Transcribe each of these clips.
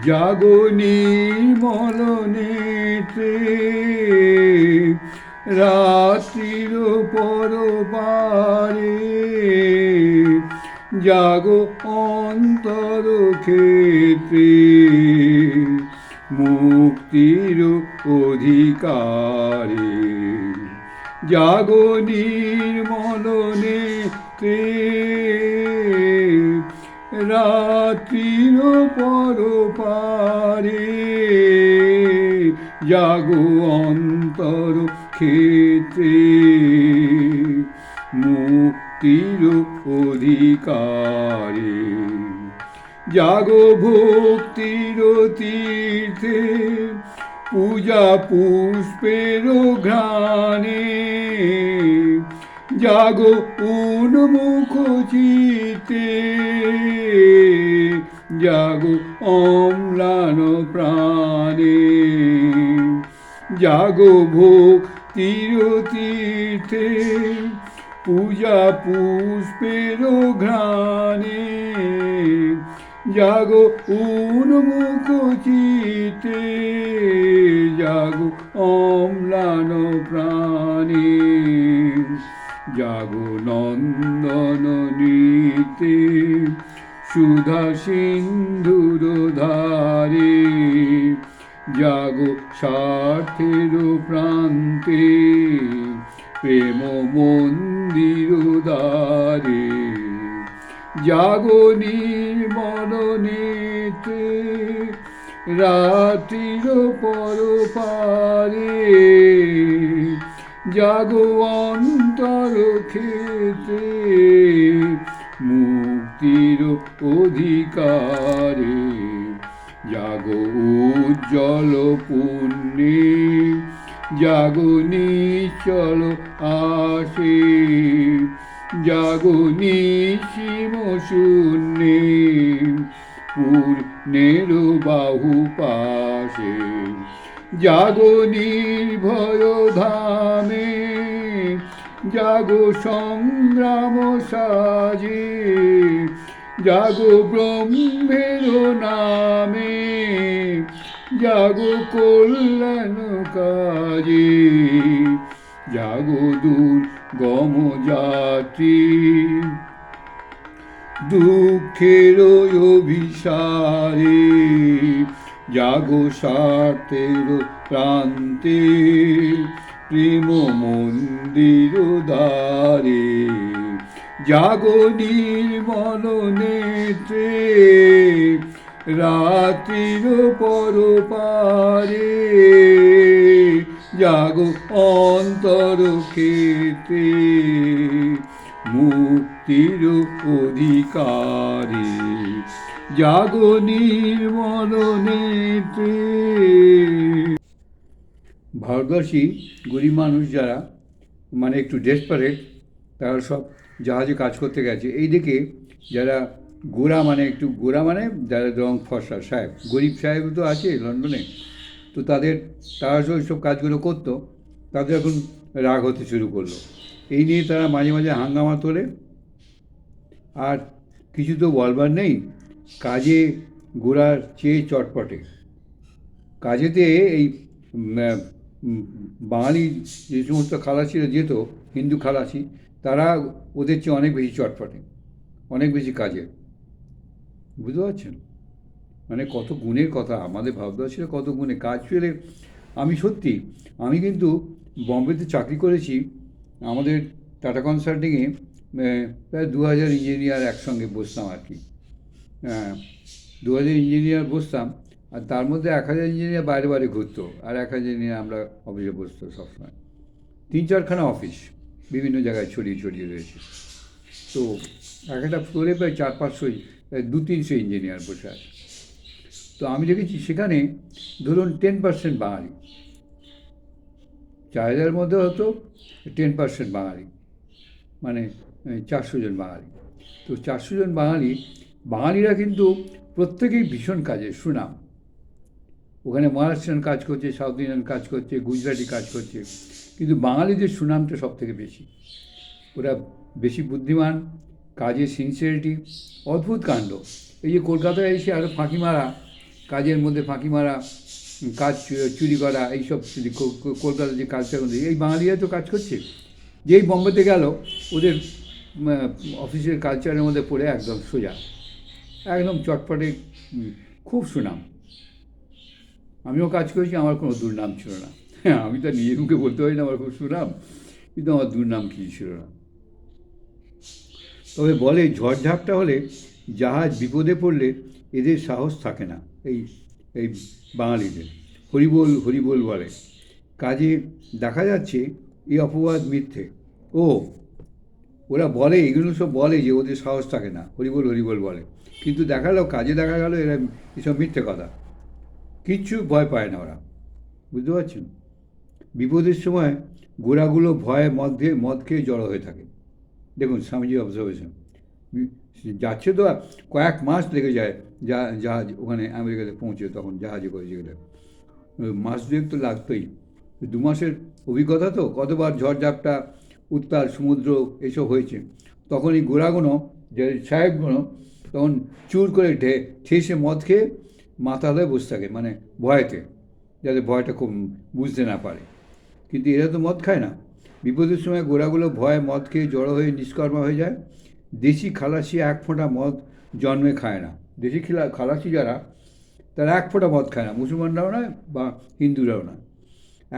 জাগো নির্মল নেত্রে। রাত্রির পরপারে। জাগো অন্তর ক্ষেত্রে। মুক্তির অধিকারে। জাগো জাগো অন্তর ক্ষেত্রে মুক্তির অধিকারে। জাগো ভক্তির তীর্থে, পূজা পুষ্পের ঘ্রাণে। জাগো উন্মুখ চিতে জাগো অম্লান প্রাণে। জাগো ভক্তির তীর্থে পূজা পুষ্পের ঘ্রাণে। জাগো উন্মুখ চিতে জাগো অম্লান প্রাণে। জাগো নন্দন নৃতে সুধা সিন্ধুর ধারে। জাগো স্বার্থের প্রান্তে প্রেম মন্দির দ্বারে জাগো নির্মল নেত্রে, রাত্রির পর পারে জাগো অন্তর ক্ষেত্রে, মুক্তির অধিকারে। জাগো উজ্জ্বল পুণ্যে, জাগো নিশ্চল আসে জাগো নিশিম শূন্যে, পূর্ণের বাহু পাশে, জাগো নির্ভয় ধামে, জাগো সংগ্রাম সাজে জাগো ব্রহ্মের নামে, জাগো কল্যাণ কাজে, জাগো দূর গম যাত্রী। দুঃখের অভিসারে, জাগো স্বার্থের প্রান্তে, প্রেম মন্দির দ্বারে। জাগো নির্মল নেত্রে রাত্রির পর পারে জাগো অন্তর ক্ষেত্রে, মুক্তির অধিকারে। জাগো নির্মল ভারতবর্ষী গরিব মানুষ যারা মানে একটু ডেসপারেট তারা সব জাহাজে কাজ করতে গেছে। এই দিকে যারা গোরা মানে একটু গোরা মানে যারা রং ফসা সাহেব, গরিব সাহেব তো আছে লন্ডনে, তো তাদের তারা তো সব কাজগুলো করতো, তাদের এখন রাগ হতে শুরু করল। এই নিয়ে তারা মাঝে মাঝে হাঙ্গামা তোলে। আর কিছু তো বলবার নেই, কাজে গোড়ার চেয়ে চটপটে। কাজেতে এই বাঙালি যে সমস্ত খালাসিরা যেত, হিন্দু খালাসি তারা ওদের চেয়ে অনেক বেশি চটপটে, অনেক বেশি কাজের। বুঝতে পারছেন? মানে কত গুণের কথা, আমাদের ভারতবর্ষের কত গুণে কাজ পেলে আমি সত্যি, আমি কিন্তু বম্বেতে চাকরি করেছি, আমাদের টাটা কনসাল্টিংয়ে প্রায় দু হাজার ইঞ্জিনিয়ার একসঙ্গে বসতাম আর কি। হ্যাঁ দু হাজার ইঞ্জিনিয়ার বসতাম, আর তার মধ্যে এক হাজার ইঞ্জিনিয়ার বাইরে বাইরে ঘুরতো, আর এক হাজার ইঞ্জিনিয়ার আমরা অফিসে বসতো সবসময়। তিন চারখানা অফিস। বিভিন্ন জায়গায় ছড়িয়ে ছড়িয়ে রয়েছে। তো এক একটা ফ্লোরে প্রায় চার পাঁচশো দু তিনশো ইঞ্জিনিয়ার বসে আছে। তো আমি দেখেছি সেখানে ধরুন টেন পার্সেন্ট বাঙালি। চার হাজারের মধ্যে হতো টেন পার্সেন্ট বাঙালি মানে চারশো জন বাঙালি। তো চারশো জন বাঙালি, বাঙালিরা কিন্তু প্রত্যেকেই ভীষণ কাজে, সুনাম। ওখানে মহারাষ্ট্রিয়ান কাজ করছে, সাউথ ইন্ডিয়ান কাজ করছে, গুজরাটি কাজ করছে। কিন্তু বাঙালিদের সুনামটা সব থেকে বেশি। ওরা বেশি বুদ্ধিমান, কাজের সিনসিয়ারিটি অদ্ভুত কাণ্ড। এই যে কলকাতায় এসে আরও ফাঁকি মারা, কাজের মধ্যে ফাঁকি মারা কাজ চুরি করা, এইসব কলকাতার যে মধ্যে, এই বাঙালিরা তো কাজ করছে। যেই বম্বেতে গেল, ওদের অফিসের কালচারের মধ্যে পড়ে একদম সোজা। একদম চটপটে খুব সুনাম। আমিও কাজ করেছি, আমার কোনো দুর্নাম ছিল না। হ্যাঁ আমি তো নিজের মুখে বলতে পারি না, আমার খুব সুনাম কিন্তু আমার দুর্নাম কী ছিল না। তবে বলে, ঝড়ঝাপটা হলে জাহাজ বিপদে পড়লে এদের সাহস থাকে না, এই এই বাঙালিদের। হরিবোল হরিবোল বলে। কাজে দেখা যাচ্ছে এই অপবাদ মিথ্যে। ও, ওরা বলে, এগুলো সব বলে যে ওদের সাহস থাকে না, হরিবোল হরিবোল বলে। কিন্তু দেখা দেখাল কাজে দেখা গেল এরা এসব মিথ্যে কথা। কিচ্ছু ভয় পায় না ওরা। বুঝতে পারছেন? বিপদের সময় গোড়াগুলো ভয়ে মদ খেয়ে মদ খেয়ে জড়ো হয়ে থাকে। দেখুন, স্বামীজি অবজারভেশন যাচ্ছে তো কয়েক মাস লেগে যায় যা জাহাজ ওখানে আমেরিকাতে পৌঁছে তখন জাহাজে করে ওই মাস দুয়েক তো লাগতোই। দু মাসের অভিজ্ঞতা তো, কতবার ঝড়ঝাপটা, উত্তাল সমুদ্র, এসব হয়েছে। তখন এই গোড়াগুলো যে সাহেবগুলো তখন চুর করে ঢে ঠেসে মদ খেয়ে মাথালে বসে থাকে মানে ভয়েতে, যাতে ভয়টা খুব বুঝতে না পারে। কিন্তু এরা তো মদ খায় না। বিপদের সময় গোড়াগুলো ভয়ে মদ খেয়ে জড়ো হয়ে নিষ্কর্মা হয়ে যায়। দেশি খালাসি এক ফোঁটা মদ জন্মে খায় না। দেশি খিলা খালাসি যারা, তারা এক ফোঁটা মদ খায় না। মুসলমানরাও নয় বা হিন্দুরাও না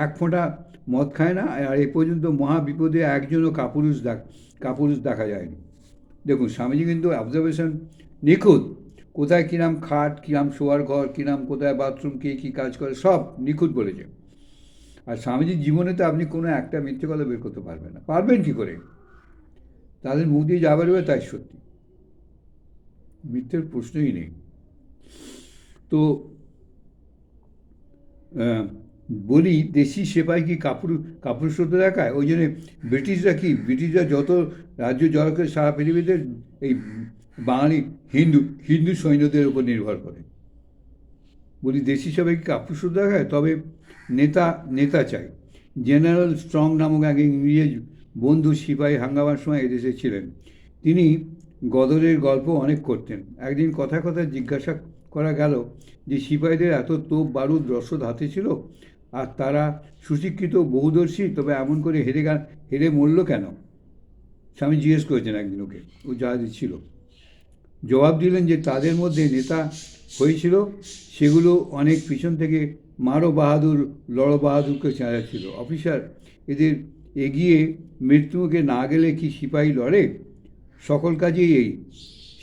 এক ফোঁটা মদ খায় না, আর এ পর্যন্ত মহা বিপদে একজনও কাপুরুষ দেখ কাপুরুষ দেখা যায়নি। দেখুন, স্বামীজি কিন্তু অবজারভেশন নিখুঁত। কোথায় কিরাম খাট, কিরাম শোয়ার ঘর, কিরাম কোথায় বাথরুম কে কী কাজ করে, সব নিখুঁত বলেছে। আর স্বামীজির জীবনে তো আপনি কোনো একটা মিথ্যে কথা বের করতে পারবেন না। পারবেন কি করে? তাদের মুখ দিয়ে যা বেরোবে তাই সত্যি। মিথ্যের প্রশ্নই নেই। তো বলি, দেশি সেপাই কি কাপুর কাপুরুষতা দেখায়? ওই জন্যে ব্রিটিশরা কি, ব্রিটিশরা যত রাজ্য জয় করে সারা পৃথিবীতে এই বাঙালি হিন্দু হিন্দু সৈন্যদের উপর নির্ভর করে। বলি, দেশি সবাই কি কাপুরুষতা দেখায়? তবে নেতা নেতা চাই। জেনারেল স্ট্রং নামক এক ইংরেজ বন্ধু সিপাহী হাঙ্গামার সময় এদেশে ছিলেন। তিনি গদরের গল্প অনেক করতেন। একদিন কথা কথা জিজ্ঞাসা করা গেল যে সিপাহীদের এত তোপ, বারুদ, রসদ হাতে ছিল আর তারা সুশিক্ষিত, বহুদর্শী, তবে এমন করে হেরে গা হেরে মরল কেন? স্বামী জিজ্ঞেস করেছেন একদিন ওকে, ও জাহাজে ছিল। জবাব দিলেন যে তাদের মধ্যে নেতা হয়েছিল, সেগুলো অনেক পিছন থেকে মারো বাহাদুর লড়ো বাহাদুরকে ছিল। অফিসার, এদের এগিয়ে মৃত্যুমুখে না গেলে কি সিপাহী লড়ে? সকল কাজেই এই।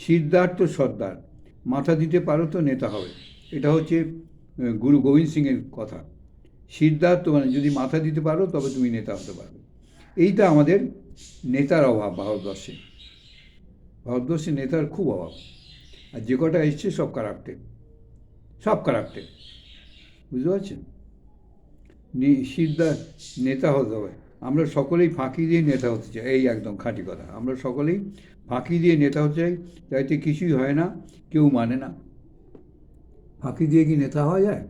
সিদ্ধার্থ সর্দার, মাথা দিতে পারো তো নেতা হবে। এটা হচ্ছে গুরু গোবিন্দ সিংয়ের কথা। সিদ্ধার্থ মানে যদি মাথা দিতে পারো, তবে তুমি নেতা হতে পারবে। এইটা আমাদের নেতার অভাব ভারতবর্ষে। ভারতবর্ষে নেতার খুব অভাব। আর যে কটা এসছে, সব কারাপ্টেড সব কারাপ্টেড বুঝতে পারছেন? নি- সিদ্ধা নেতা হতে হবে। আমরা সকলেই ফাঁকি দিয়ে নেতা হতে চাই। এই একদম খাঁটি কথা। আমরা সকলেই ফাঁকি দিয়ে নেতা হতে চাই। তাইতে কিছুই হয় না, কেউ মানে না। ফাঁকি দিয়ে কি নেতা হওয়া যায়?